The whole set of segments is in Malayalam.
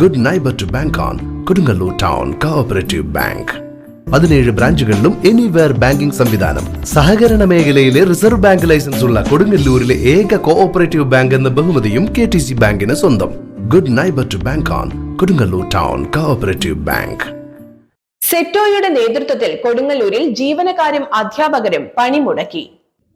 Good neighbour to bank on Kodungallur town cooperative bank പതിനേഴ് ബ്രാഞ്ചുകളിലും എനിവെയർ ബാങ്കിംഗ് സംവിധാനം. സഹകരണ മേഖലയിലെ റിസർവ് ബാങ്ക് ലൈസൻസ് ഉള്ള കൊടുങ്ങല്ലൂരിലെ ഏക കോഓപ്പറേറ്റീവ് ബാങ്ക് എന്ന ബഹുമതിയും കെ ടി സി ബാങ്കിന് സ്വന്തം. Good neighbour to bank on Kodungallur town cooperative bank സെറ്റോയുടെ നേതൃത്വത്തിൽ കൊടുങ്ങല്ലൂരിൽ ജീവനക്കാരും അധ്യാപകരും പണിമുടക്കി.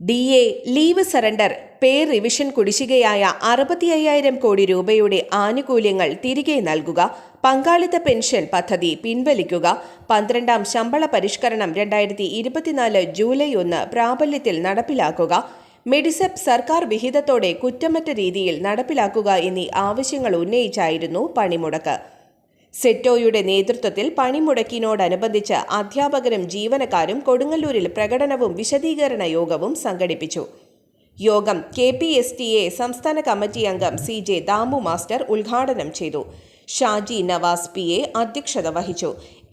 D A leave surrender pay revision കുടിശ്ശികയായ അറുപത്തി അയ്യായിരം കോടി രൂപയുടെ ആനുകൂല്യങ്ങൾ തിരികെ നൽകുക പങ്കാളിത്ത പെൻഷൻ പദ്ധതി പിൻവലിക്കുക പന്ത്രണ്ടാം ശമ്പള പരിഷ്കരണം രണ്ടായിരത്തി ഇരുപത്തിനാല് ജൂലൈ ഒന്ന് പ്രാബല്യത്തിൽ നടപ്പിലാക്കുക മെഡിസെപ് സർക്കാർ വിഹിതത്തോടെ കുറ്റമറ്റ രീതിയിൽ നടപ്പിലാക്കുക എന്നീ ആവശ്യങ്ങൾ ഉന്നയിച്ചായിരുന്നു പണിമുടക്ക്. സെറ്റോയുടെ നേതൃത്വത്തിൽ പണിമുടക്കിനോടനുബന്ധിച്ച് അധ്യാപകരും ജീവനക്കാരും കൊടുങ്ങല്ലൂരിൽ പ്രകടനവും വിശദീകരണ യോഗവും സംഘടിപ്പിച്ചു. യോഗം K P S T A സംസ്ഥാന കമ്മിറ്റി അംഗം സി ജെ ദാമു മാസ്റ്റർ ഉദ്ഘാടനം ചെയ്തു. ഷാജി നവാസ് പി എ അധ്യക്ഷത വഹിച്ചു.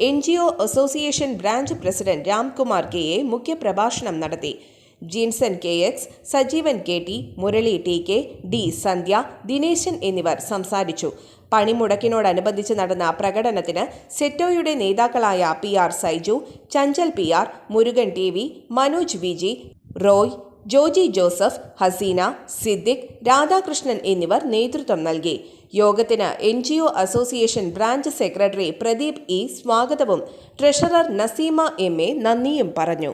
N G O association branch president Ramkumar K A മുഖ്യപ്രഭാഷണം നടത്തി. Jeenson K X Sajeevan K T Murali T K D Sandhya Dineshan എന്നിവർ സംസാരിച്ചു. പണിമുടക്കിനോടനുബന്ധിച്ച് നടന്ന പ്രകടനത്തിന് സെറ്റോയുടെ നേതാക്കളായ P R Saiju Chanchal P R Murugan T V Manoj V G Roy Joji Joseph Haseena Siddique Radhakrishnan എന്നിവർ നേതൃത്വം നൽകി. യോഗത്തിന് N G O association branch secretary Pradeep E സ്വാഗതവും ട്രഷറർ നസീമ എം എ നന്ദിയും പറഞ്ഞു.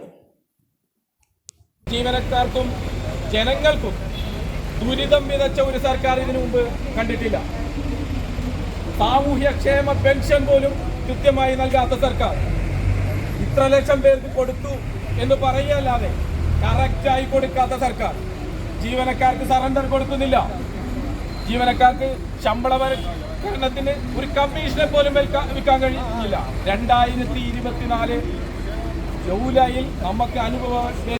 ജീവനക്കാർക്കും ജനങ്ങൾക്കും ദുരിതം വിതച്ച ഒരു സർക്കാർ ഇതിനു മുമ്പ് കണ്ടിട്ടില്ല. സാമൂഹ്യക്ഷേമ പെൻഷൻ പോലും കൃത്യമായി നൽകാത്ത സർക്കാർ ഇത്ര ലക്ഷം പേർക്ക് കൊടുത്തു എന്ന് പറയല്ലാതെ കറക്റ്റായി കൊടുക്കാത്ത സർക്കാർ ജീവനക്കാർക്ക് സറണ്ടർ കൊടുക്കുന്നില്ല. ജീവനക്കാർക്ക് ശമ്പള പരിഷ്കരണത്തിന് ഒരു കമ്മീഷനെ പോലും വിൽക്കാൻ കഴിയുന്നില്ല. രണ്ടായിരത്തി ഇരുപത്തിനാല് ജൂലൈയിൽ നമുക്ക് അനുഭവം